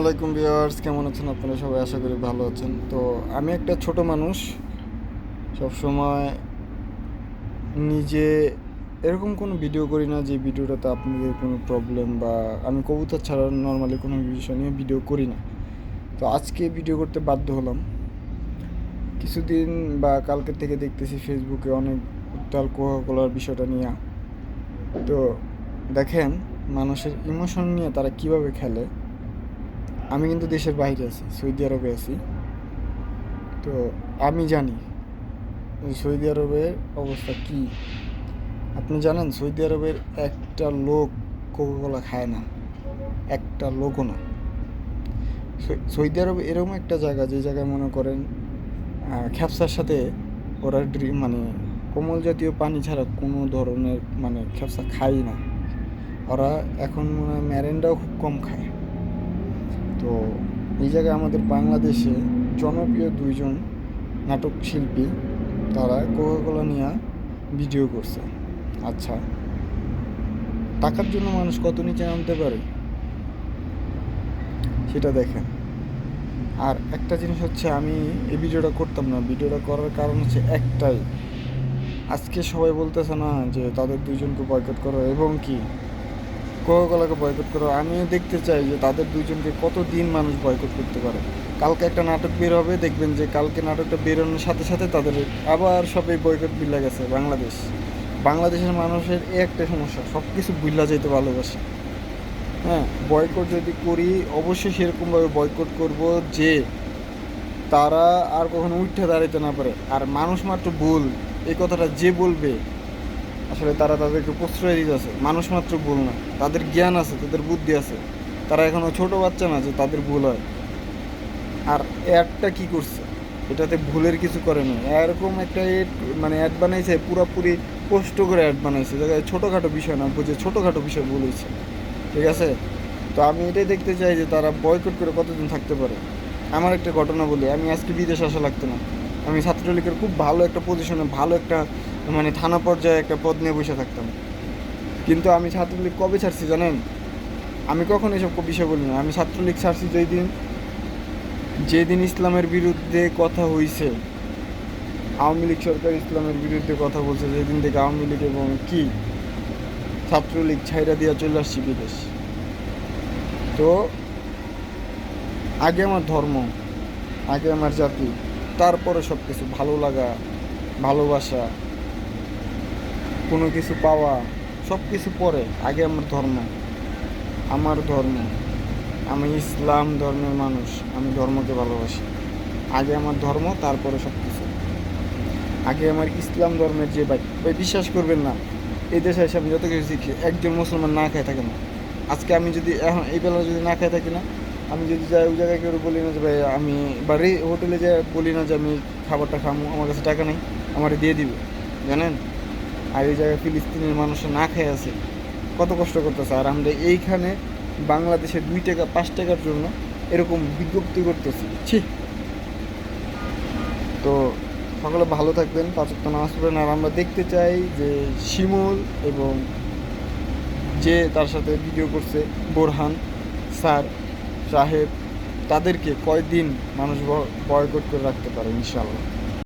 আলাইকুম ভিউয়ার্স, কেমন আছেন আপনারা সবাই? আশা করি ভালো আছেন। তো আমি একটা ছোট মানুষ সব সময় নিজে এরকম কোনো ভিডিও করি না যে ভিডিওটাতে আপনাদের কোনো প্রবলেম বা আমি কবুতর ছাড়া নর্মালি কোনো বিষয় নিয়ে ভিডিও করি না। তো আজকে ভিডিও করতে বাধ্য হলাম। কিছুদিন বা কালকে থেকে দেখতেছি ফেসবুকে অনেক উত্তাল কোকাকোলার বিষয়টা নিয়ে। তো দেখেন, মানুষের ইমোশন নিয়ে তারা কীভাবে খেলে আমি কিন্তু দেশের বাইরে আছি, সৌদি আরবে আছি। তো আমি জানি সৌদি আরবের অবস্থা কি। আপনি জানেন সৌদি আরবের একটা লোক কোকাকোলা খায় না, একটা লোকও না। সৌদি আরব এরকম একটা জায়গা যে জায়গায় মনে করেন খ্যাপসার সাথে ওরা ড্রি- মানে কোমল জাতীয় পানি ছাড়া কোনো ধরনের মানে খ্যাপসা খায় না। ওরা এখন মনে হয় ম্যারেন্ডাও খুব কম খায়। তো এই জায়গায় আমাদের বাংলাদেশে জনপ্রিয় দুইজন নাটক শিল্পী, তারা কোকাকোলা নিয়ে ভিডিও করছে। আচ্ছা টাকার জন্য মানুষ কত নিচে নামতে পারে? সেটা দেখেন। আর একটা জিনিস হচ্ছে, আমি এই ভিডিওটা করতাম না। ভিডিওটা করার কারণ হচ্ছে একটাই। আজকে সবাই বলতেছে না যে তাদের দুইজনকে বয়কট করো এবং কি? কোকাকোলাকে বয়কট করো, আমিও দেখতে চাই যে তাদের দুইজনকে কতদিন মানুষ বয়কট করতে পারে। কালকে একটা নাটক বের হবে, দেখবেন যে কালকে নাটকটা বেরোনোর সাথে সাথে তাদের আবার সবাই বয়কট বিলা গেছে বাংলাদেশ। বাংলাদেশের মানুষের এই একটা সমস্যা সব কিছু বুল্লা যেতে ভালোবাসে। হ্যাঁ বয়কট যদি করি, অবশ্যই সেরকমভাবে বয়কট করব যে তারা আর কখনো উঠে দাঁড়াতে না পারে। আর মানুষ মাত্র ভুল, এই কথাটা যে বলবে আসলে তারা তাদেরকে প্রশ্রয় দিতেছে মানুষ মাত্র ভুল না। তাদের জ্ঞান আছে, তাদের বুদ্ধি আছে। তারা এখনও ছোট বাচ্চা না যে তাদের ভুল হয়। আর অ্যাডটা কি করছে? এটাতে ভুলের কিছু করে না। এরকম একটা এড মানে অ্যাড বানাইছে, পুরোপুরি কষ্ট করে অ্যাড বানাইছে। জায়গায় ছোটোখাটো বিষয় না, বুঝে ছোটোখাটো বিষয় ভুল হয়েছে ঠিক আছে? তো আমি এটাই দেখতে চাই যে তারা বয়কট করে কতদিন থাকতে পারে। আমার একটা ঘটনা বলি, আমি আজকে বিদেশ আসা লাগতো না। আমি ছাত্রলীগের খুব ভালো একটা পজিশনে ভালো একটা মানে থানা পর্যায়ে একটা পদ নিয়ে বসে থাকতাম। কিন্তু আমি ছাত্রলীগ কবে ছাড়ছি জানেন? আমি কখন এসব বিষয় বলি না। আমি ছাত্রলীগ ছাড়ছি যেই দিন যেদিন ইসলামের বিরুদ্ধে কথা হইছে। আওয়ামী লীগ সরকার ইসলামের বিরুদ্ধে কথা বলছে যেদিন থেকে আওয়ামী লীগ এবং কি ছাত্রলীগ ছাইরা দিয়া চলে আসছি বিদেশ। তো আগে আমার ধর্ম, আগে আমার জাতি, তারপরে সব কিছু ভালো লাগা, ভালোবাসা কোনো কিছু পাওয়া, সব কিছু পরে, আগে আমার ধর্ম। আমার ধর্ম। আমি ইসলাম ধর্মের মানুষ, আমি ধর্মকে ভালোবাসি। আগে আমার ধর্ম, তারপরে সব কিছু। আগে আমার ইসলাম ধর্মের যে ভাই ভাই, বিশ্বাস করবেন না, এই দেশে এসে আমি যত কিছু শিখি, একজন মুসলমান না খায় থাকে না। আজকে আমি যদি এখন এই বেলা যদি না খাই থাকি না, আমি যদি যাই ওই জায়গায় কেউ বলি না যে ভাই, আমি বাড়ি হোটেলে যাই বলি না যে আমি খাবারটা খামো, আমার কাছে টাকা নেই, আমার দিয়ে দিবে। জানেন? আর এই জায়গায় ফিলিস্তিনের মানুষ না খেয়ে আছে, কত কষ্ট করতেছে। আর আমরা এইখানে বাংলাদেশে দুই টাকা, পাঁচ টাকার জন্য এরকম বিজ্ঞপ্তি করতেছি। ছি। তো সকলে ভালো থাকবেন পাঁচক্ত নামাজ পড়বেন আর আমরা দেখতে চাই যে শিমুল এবং যে তার সাথে ভিডিও করছে, বোরহান স্যার, সাহেব, তাদেরকে কয়দিন মানুষ বয়কট করে রাখতে পারে, ইনশাআল্লাহ।